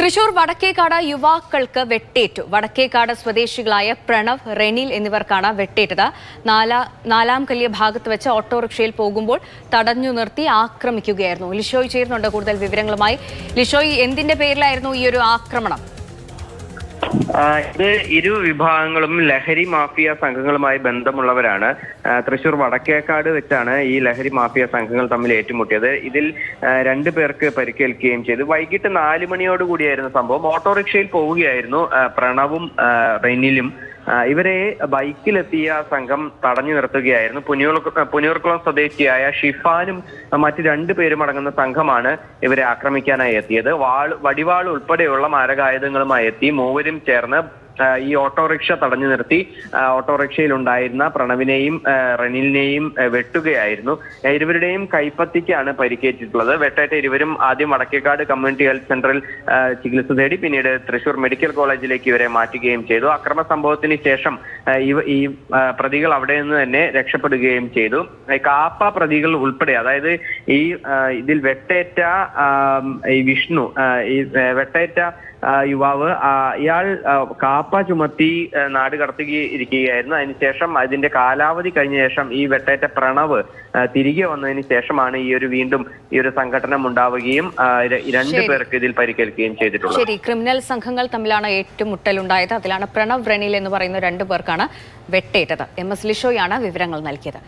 തൃശൂർ വടക്കേക്കാട് യുവാക്കൾക്ക് വെട്ടേറ്റു. വടക്കേക്കാട് സ്വദേശികളായ പ്രണവ് റെനിൽ എന്നിവർക്കാണ് വെട്ടേറ്റത്. നാലാ നാലാം കല്യ ഭാഗത്ത് വെച്ച് ഓട്ടോറിക്ഷയിൽ പോകുമ്പോൾ തടഞ്ഞു നിർത്തി ആക്രമിക്കുകയായിരുന്നു. ലിഷോയ് ചേരുന്നുണ്ട് കൂടുതൽ വിവരങ്ങളുമായി. ലിഷോയ് എന്തിന്റെ പേരിലായിരുന്നു ഈ ഒരു ആക്രമണം? ഇത് ഇരു വിഭാഗങ്ങളും ലഹരി മാഫിയ സംഘങ്ങളുമായി ബന്ധമുള്ളവരാണ്. തൃശൂർ വടക്കേക്കാട് വെച്ചാണ് ഈ ലഹരി മാഫിയ സംഘങ്ങൾ തമ്മിൽ ഏറ്റുമുട്ടിയത്. ഇതിൽ രണ്ടു പേർക്ക് പരിക്കേൽക്കുകയും ചെയ്തു. വൈകിട്ട് നാല് മണിയോട് കൂടിയായിരുന്നു സംഭവം. ഓട്ടോറിക്ഷയിൽ പോവുകയായിരുന്നു പ്രണവും റെനിലും. ഇവരെ ബൈക്കിലെത്തിയ സംഘം തടഞ്ഞു നിർത്തുകയായിരുന്നു. പുനിയൂർ പുനിയൂർക്കുളം സ്വദേശിയായ ഷിഫാനും മറ്റു രണ്ടു പേരും അടങ്ങുന്ന സംഘമാണ് ഇവരെ ആക്രമിക്കാനായി എത്തിയത്. വാൾ വടിവാൾ ഉൾപ്പെടെയുള്ള മാരകായുധങ്ങളുമായി എത്തി മൂവരും ചേർന്ന് ഈ ഓട്ടോറിക്ഷ തടഞ്ഞു നിർത്തി ഓട്ടോറിക്ഷയിലുണ്ടായിരുന്ന പ്രണവിനെയും റനിലിനെയും വെട്ടുകയായിരുന്നു. ഇരുവരുടെയും കൈപ്പത്തിക്കാണ് പരിക്കേറ്റിട്ടുള്ളത്. വെട്ടേറ്റ ഇരുവരും ആദ്യം വടക്കേക്കാട് കമ്മ്യൂണിറ്റി ഹെൽത്ത് സെന്ററിൽ ചികിത്സ തേടി പിന്നീട് തൃശൂർ മെഡിക്കൽ കോളേജിലേക്ക് ഇവരെ മാറ്റുകയും ചെയ്തു. അക്രമ സംഭവത്തിന് ശേഷം ഇവ ഈ പ്രതികൾ അവിടെ നിന്ന് തന്നെ രക്ഷപ്പെടുകയും ചെയ്തു. കാപ്പ പ്രതികൾ ഉൾപ്പെടെ അതായത് ഈ ഇതിൽ വെട്ടേറ്റ ഈ വിഷ്ണു ഈ വെട്ടേറ്റ യുവാവ് ഇയാൾ കാപ്പ ചുമത്തി നാട് കടത്തുകയിരിക്കുകയായിരുന്നു അതിനുശേഷം അതിന്റെ കാലാവധി കഴിഞ്ഞ ശേഷം ഈ വെട്ടേറ്റ പ്രണവ് തിരികെ വന്നതിന് ശേഷമാണ് ഈ ഒരു വീണ്ടും ഈ ഒരു സംഘടന ഉണ്ടാവുകയും രണ്ടു. പേർക്ക് ഇതിൽ പരിക്കേൽക്കുകയും ചെയ്തിട്ടുള്ളത്. ശരി ക്രിമിനൽ സംഘങ്ങൾ തമ്മിലാണ് ഏറ്റുമുട്ടലുണ്ടായത്. അതിലാണ് പ്രണവ് റെനിൽ എന്ന് പറയുന്ന രണ്ടു പേർക്കാണ് വെട്ടേറ്റത്. എം എസ് ലിഷോയാണ് വിവരങ്ങൾ നൽകിയത്.